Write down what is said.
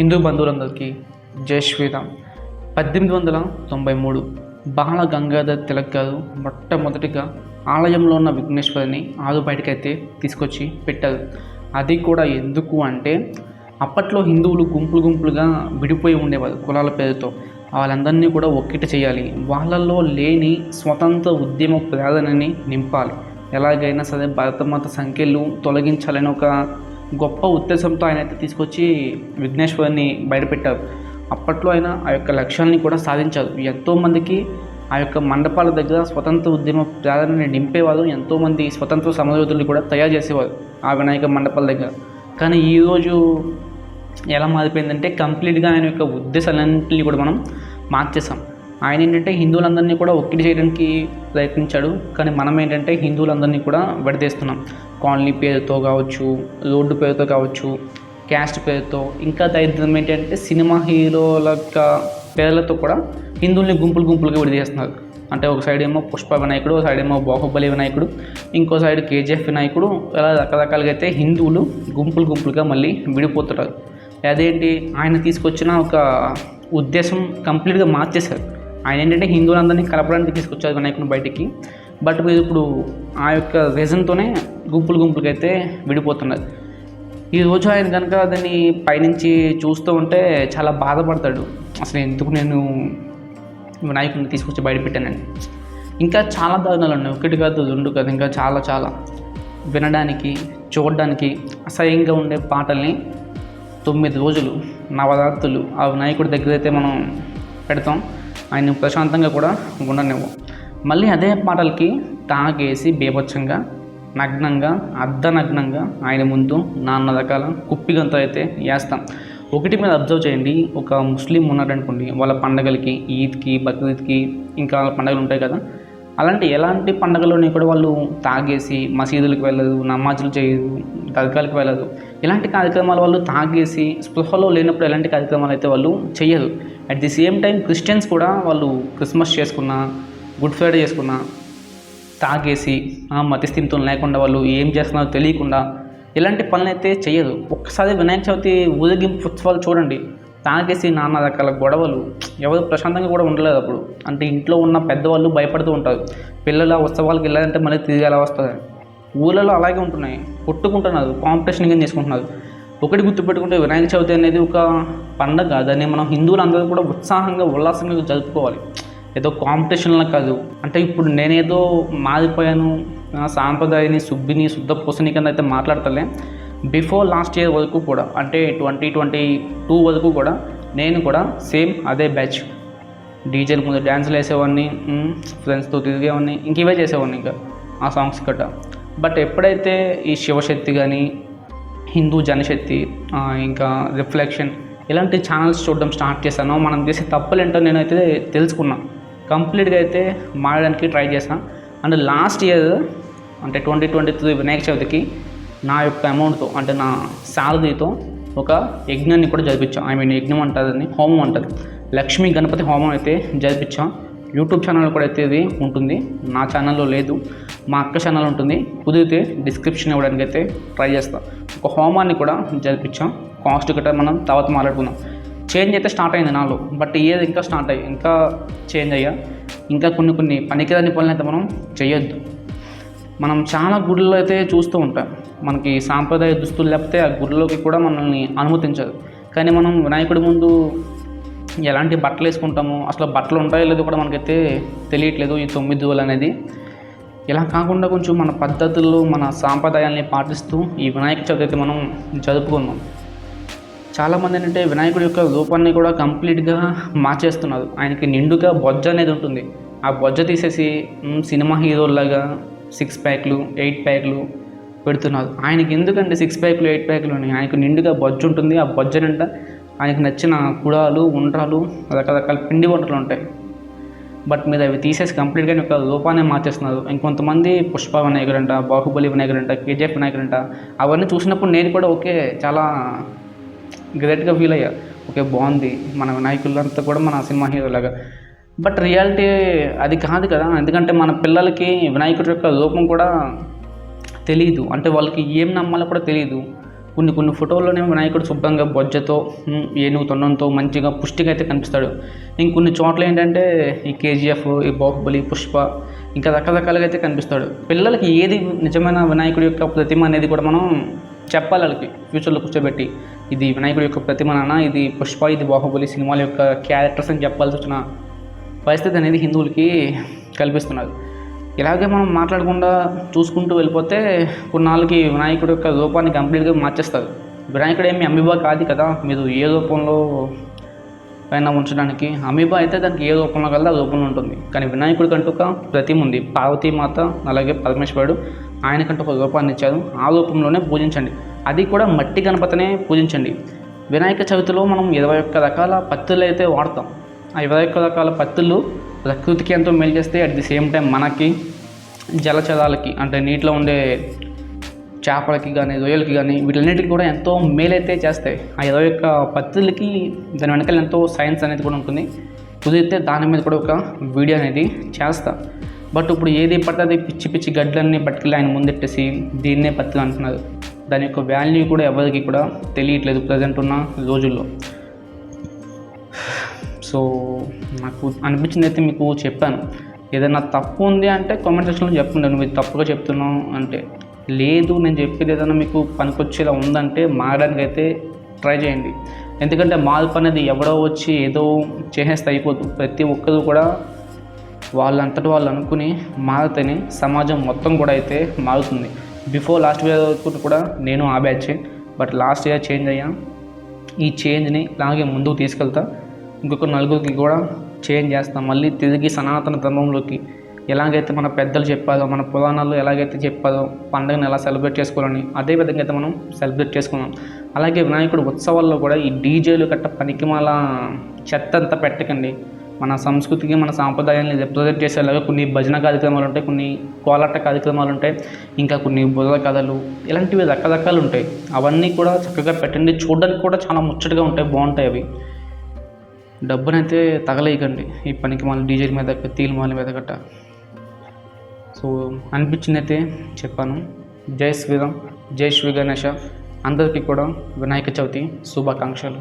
హిందూ బంధువులందరికీ జై శ్రీరామ్. పద్దెనిమిది వందల తొంభై మూడు బాల గంగాధర్ తిలక్ గారు మొట్టమొదటిగా ఆలయంలో ఉన్న విఘ్నేశ్వరిని ఆరు బయటకైతే తీసుకొచ్చి పెట్టారు. అది కూడా ఎందుకు అంటే అప్పట్లో హిందువులు గుంపులు గుంపులుగా విడిపోయి ఉండేవారు కులాల పేరుతో. వాళ్ళందరినీ కూడా ఒక్కటి చేయాలి. వాళ్ళల్లో లేని స్వతంత్ర ఉద్యమ ప్రేరణని నింపాలి. ఎలాగైనా సరే భరతమాత సంఖ్యలు తొలగించాలని ఒక గొప్ప ఉద్దేశంతో ఆయన అయితే తీసుకొచ్చి విఘ్నేశ్వర్ని బయటపెట్టారు. అప్పట్లో ఆయన ఆ యొక్క లక్ష్యాన్ని కూడా సాధించారు. ఎంతోమందికి ఆ యొక్క మండపాల దగ్గర స్వతంత్ర ఉద్యమ ప్రేరణని నింపేవారు. ఎంతోమంది స్వతంత్ర సమరయోధుల్ని కూడా తయారు చేసేవారు ఆ వినాయక మండపాల దగ్గర. కానీ ఈరోజు ఎలా మారిపోయిందంటే కంప్లీట్గా ఆయన యొక్క ఉద్దేశాలన్నింటినీ కూడా మనం మార్చేసాం ఆయన ఏంటంటే హిందువులందరినీ కూడా ఒక్కటి చేయడానికి ప్రయత్నించాడు. కానీ మనం ఏంటంటే హిందువులందరినీ కూడా విడదీస్తున్నాం. కాలనీ పేరుతో కావచ్చు రోడ్డు పేరుతో కావచ్చు క్యాస్ట్ పేరుతో. ఇంకా దరిద్రం ఏంటంటే సినిమా హీరోల యొక్క పేర్లతో కూడా హిందువుల్ని గుంపులు గుంపులుగా విడదీస్తున్నారు. అంటే ఒక సైడ్ ఏమో పుష్ప వినాయకుడు ఒక సైడ్ ఏమో బాహుబలి వినాయకుడు ఇంకో సైడ్ కేజీఎఫ్ వినాయకుడు. ఇలా రకరకాలుగా అయితే హిందువులు గుంపులు గుంపులుగా మళ్ళీ విడిపోతుంటారు అదేంటి? ఆయన తీసుకొచ్చిన ఒక ఉద్దేశం కంప్లీట్గా మార్చేశారు. ఆయన ఏంటంటే హిందువులందరినీ కలపడానికి తీసుకొచ్చారు వినాయకుని బయటికి. బట్ మీరు ఇప్పుడు ఆ యొక్క రీజన్తోనే గుంపులు గుంపులకైతే విడిపోతున్నారు. ఈరోజు ఆయన కనుక దాన్ని పైనుంచి చూస్తూ ఉంటే చాలా బాధపడతాడు. అసలు ఎందుకు నేను వినాయకుడిని తీసుకొచ్చి బయట పెట్టానండి ఇంకా చాలా దారుణాలు ఉన్నాయి. ఒకటి కాదు రెండు కాదు ఇంకా చాలా చాలా. వినడానికి చూడడానికి అసహ్యంగా ఉండే పాటల్ని తొమ్మిది రోజులు నవరాత్రులు ఆ వినాయకుడి దగ్గర అయితే మనం పెడతాం. ఆయన ప్రశాంతంగా కూడా ఉండనివ్వు. మళ్ళీ అదే పాటలకి తాగేసి బీభత్సంగా నగ్నంగా అర్ధనగ్నంగా ఆయన ముందు నాన్న రకాల కుప్పిగంత అయితే వేస్తాం ఒకటి మీద అబ్జర్వ్ చేయండి ఒక ముస్లిం ఉన్నారనుకోండి వాళ్ళ పండగలకి ఈద్కి బక్రీద్కి ఇంకా పండగలు ఉంటాయి కదా అలాంటి ఎలాంటి పండగలోని కూడా వాళ్ళు తాగేసి మసీదులకు వెళ్ళదు నమాజులు చేయదు దర్గాలకు వెళ్ళదు. ఇలాంటి కార్యక్రమాలు వాళ్ళు తాగేసి స్పృహలో లేనప్పుడు ఎలాంటి కార్యక్రమాలు అయితే వాళ్ళు చేయరు at the same time Christians కూడా వాళ్ళు క్రిస్మస్ చేసుకున్న గుడ్ ఫ్రైడే చేసుకున్న తాగేసి ఆ లేకుండా వాళ్ళు ఏం చేస్తున్నారో తెలియకుండా ఇలాంటి పనులు అయితే చేయరు ఒక్కసారి వినాయక చవితి ఊరేగింపు ఉత్సవాలు చూడండి. తాగేసి నానా రకాల గొడవలు ఎవరు ప్రశాంతంగా కూడా ఉండలేదు అప్పుడు. అంటే ఇంట్లో ఉన్న పెద్దవాళ్ళు భయపడుతూ ఉంటారు. పిల్లల ఉత్సవాలకు వెళ్ళాలంటే మళ్ళీ తిరిగి ఎలా వస్తుంది ఊళ్ళలో అలాగే ఉంటున్నాయి. కొట్టుకుంటున్నారు. కాంపిటీషన్ కింద చేసుకుంటున్నారు. ఒకటి గుర్తుపెట్టుకుంటే వినాయక చవితి అనేది ఒక పండగ. దాన్ని మనం హిందువులందరూ కూడా ఉత్సాహంగా ఉల్లాసంగా జరుపుకోవాలి. ఏదో కాంపిటీషన్లో కాదు. అంటే ఇప్పుడు నేనేదో మారిపోయాను. సాంప్రదాయని సుబ్బిని శుద్ధ పూసని కింద అయితే మాట్లాడతలే. బిఫోర్ లాస్ట్ ఇయర్ వరకు కూడా అంటే ట్వంటీ ట్వంటీ టూ వరకు కూడా నేను కూడా సేమ్ అదే బ్యాచ్ డీజేల ముందు డ్యాన్సులు వేసేవాడిని ఫ్రెండ్స్తో తిరిగేవాడిని ఇంక ఇవే చేసేవాడిని ఇంకా ఆ సాంగ్స్ గట్ట బట్ ఎప్పుడైతే ఈ శివశక్తి కానీ హిందూ జనశక్తి ఇంకా రిఫ్లెక్షన్ ఇలాంటి ఛానల్స్ చూడడం స్టార్ట్ చేశానో మనం చేసే తప్పులు ఏంటో నేనైతే తెలుసుకున్నా. కంప్లీట్గా అయితే మారడానికి ట్రై చేశాను అండ్ లాస్ట్ ఇయర్ అంటే ట్వంటీ ట్వంటీ త్రీ వినాయక చవితికి నా యొక్క అమౌంట్తో అంటే నా శాలరీతో ఒక యజ్ఞాన్ని కూడా జరిపించాం. ఐ మీన్ యజ్ఞం అంటారని హోమం అంటారు. లక్ష్మీ గణపతి హోమం అయితే జరిపించాం. యూట్యూబ్ ఛానల్ కూడా అయితే ఇది ఉంటుంది. నా ఛానల్లో లేదు. మా అక్క ఛానల్ ఉంటుంది. కుదిరితే డిస్క్రిప్షన్ ఇవ్వడానికి అయితే ట్రై చేస్తాం. ఒక హోమాన్ని కూడా జరిపించాం. కాస్ట్ గట్రా మనం తర్వాత మాట్లాడుకుందాం. చేంజ్ అయితే స్టార్ట్ అయింది నాలో బట్ ఏది ఇంకా స్టార్ట్ అయ్యి ఇంకా చేంజ్ అయ్యా. ఇంకా కొన్ని కొన్ని పనికిరాని పనులు అయితే మనం చేయొద్దు. మనం చాలా గుడుల్లో అయితే చూస్తూ ఉంటాం. మనకి సాంప్రదాయ దుస్తులు లేకపోతే ఆ గుడిలోకి కూడా మనల్ని అనుమతించదు. కానీ మనం వినాయకుడి ముందు ఎలాంటి బట్టలు వేసుకుంటాము? అసలు బట్టలు ఉంటాయో లేదో కూడా మనకైతే తెలియట్లేదు ఈ తొమ్మిది రోజులు అనేది. ఇలా కాకుండా కొంచెం మన పద్ధతుల్లో మన సాంప్రదాయాల్ని పాటిస్తూ ఈ వినాయక చవితి అయితే మనం జరుపుకుందాం. చాలామంది ఏంటంటే వినాయకుడి యొక్క రూపాన్ని కూడా కంప్లీట్గా మార్చేస్తున్నారు. ఆయనకి నిండుగా బొజ్జ అనేది ఉంటుంది. ఆ బొజ్జ తీసేసి సినిమా హీరోల్లాగా సిక్స్ ప్యాక్లు ఎయిట్ ప్యాక్లు పెడుతున్నారు ఆయనకి ఎందుకంటే సిక్స్ ప్యాక్లు ఎయిట్ ప్యాక్లు అని ఆయనకు నిండుగా బొజ్జ ఉంటుంది. ఆ బొజ్జ ఆయనకు నచ్చిన కుడాలు ఉండ్రాలు రకరకాల పిండి వంటలు ఉంటాయి. బట్ మీరు అవి తీసేసి కంప్లీట్గా ఒక రూపాన్ని మార్చేస్తున్నారు. ఇంకొంతమంది పుష్ప వినాయకుడు అంట బాహుబలి వినాయకుడు అంట కేజీఎఫ్ వినాయకుడు అంట అవన్నీ చూసినప్పుడు నేను కూడా ఓకే చాలా గ్రేట్గా ఫీల్ అయ్యా. ఓకే బాగుంది. మన వినాయకులంతా కూడా మన సినిమా హీరోలాగా. బట్ రియాలిటీ అది కాదు కదా. ఎందుకంటే మన పిల్లలకి వినాయకుడి యొక్క రూపం కూడా తెలియదు అంటే వాళ్ళకి ఏం నమ్మాలో కూడా తెలియదు కొన్ని కొన్ని ఫోటోల్లోనే వినాయకుడు శుభ్రంగా బొజ్జతో ఏనుగు తొండంతో మంచిగా పుష్టిగా అయితే కనిపిస్తాడు. ఇంకొన్ని చోట్ల ఏంటంటే ఈ కేజీఎఫ్ ఈ బాహుబలి పుష్ప ఇంకా రకరకాలుగా అయితే కనిపిస్తాడు. పిల్లలకి ఏది నిజమైన వినాయకుడి యొక్క ప్రతిమ అనేది కూడా మనం చెప్పాలి వాళ్ళకి ఫ్యూచర్లో కూర్చోబెట్టి. ఇది వినాయకుడి యొక్క ప్రతిమ నాన్న ఇది పుష్ప ఇది బాహుబలి సినిమాల యొక్క క్యారెక్టర్స్ అని చెప్పాల్సి వచ్చిన పరిస్థితి అనేది హిందువులకి కల్పిస్తున్నారు. ఇలాగే మనం మాట్లాడకుండా చూసుకుంటూ వెళ్ళిపోతే కొన్నాళ్ళకి వినాయకుడి యొక్క రూపాన్ని కంప్లీట్గా మార్చేస్తారు. వినాయకుడు ఏమి అమీబా కాదు కదా. మీరు ఏ రూపంలో పైన ఉంచడానికి అమీబా అయితే దానికి ఏ రూపంలో కల్లా రూపంలో ఉంటుంది. కానీ వినాయకుడికి అంటూ ఒక ప్రతిమ ఉంది. పార్వతీమాత అలాగే పరమేశ్వరుడు ఆయనకంటూ ఒక రూపాన్ని ఇచ్చారు. ఆ రూపంలోనే పూజించండి. అది కూడా మట్టి గణపతినే పూజించండి. వినాయక చవితిలో మనం ఇరవై ఒక్క రకాల పత్తులు అయితే వాడతాం. ఆ ఇరవై ఒక్క రకాల పత్తులు ప్రకృతికి ఎంతో మేలు చేస్తే అట్ ది సేమ్ టైం మనకి జలచరాలకి అంటే నీటిలో ఉండే చేపలకి కానీ రొయ్యలకి కానీ వీటన్నిటికి కూడా ఎంతో మేలైతే చేస్తాయి. ఆ ఇరవై యొక్క పత్తులకి దాని వెనకాల ఎంతో సైన్స్ అనేది కూడా ఉంటుంది. కుదిరితే దాని మీద కూడా ఒక వీడియో అనేది చేస్తా. బట్ ఇప్పుడు ఏది పడితే అది పిచ్చి పిచ్చి గడ్డలన్నీ పట్టుకెళ్ళి ఆయన ముందెట్టేసి దీన్నే పత్తులు అంటున్నారు. దాని యొక్క వాల్యూ కూడా ఎవరికి కూడా తెలియట్లేదు ప్రజెంట్ ఉన్న రోజుల్లో. సో నాకు అనిపించింది అయితే మీకు చెప్పాను. ఏదైనా తప్పు ఉంది అంటే కామెంట్ సెక్షన్లో చెప్పండి. నువ్వు ఇది తప్పుగా చెప్తున్నావు అంటే లేదు నేను చెప్పేది ఏదైనా మీకు పనికొచ్చేలా ఉందంటే మారడానికి అయితే ట్రై చేయండి. ఎందుకంటే మార్పు అనేది ఎవడో వచ్చి ఏదో చేసేస్తే అయిపోదు. ప్రతి ఒక్కరు కూడా వాళ్ళంతటి వాళ్ళు అనుకుని మారితేనే సమాజం మొత్తం కూడా అయితే మారుతుంది. బిఫోర్ లాస్ట్ ఇయర్ వరకు కూడా నేను ఆ batch but last year change అయ్యా ఈ చేంజ్ని అలాగే ముందుకు తీసుకెళ్తా. ఇంకొక నలుగురికి కూడా చేంజ్ చేస్తాం. మళ్ళీ తిరిగి సనాతన ధర్మంలోకి ఎలాగైతే మన పెద్దలు చెప్పారో మన పురాణాలు ఎలాగైతే చెప్పారో పండుగను ఎలా సెలబ్రేట్ చేసుకోవాలని అదే విధంగా అయితే మనం సెలబ్రేట్ చేసుకున్నాం. అలాగే వినాయకుడు ఉత్సవాల్లో కూడా ఈ డీజేలు గట్ట పనికిమాల చెత్త అంతా పెట్టకండి. మన సంస్కృతికి మన సాంప్రదాయాన్ని రిప్రజెంట్ చేసేలాగా కొన్ని భజన కార్యక్రమాలు ఉంటాయి కొన్ని కోలాట కార్యక్రమాలు ఉంటాయి ఇంకా కొన్ని బుర్ర కథలు ఇలాంటివి రకరకాలు ఉంటాయి. అవన్నీ కూడా చక్కగా పెట్టండి. చూడడానికి కూడా చాలా ముచ్చటగా ఉంటాయి బాగుంటాయి అవి. డబ్బునైతే తగలేయకండి. ఈ పనికి మళ్ళీ డీజే మీద తీల్ మాల మీద గట్ట సో అనిపించింది అయితే చెప్పాను. జై శ్రీరామ్ జై శ్రీ గణేష. అందరికీ కూడా వినాయక చవితి శుభాకాంక్షలు.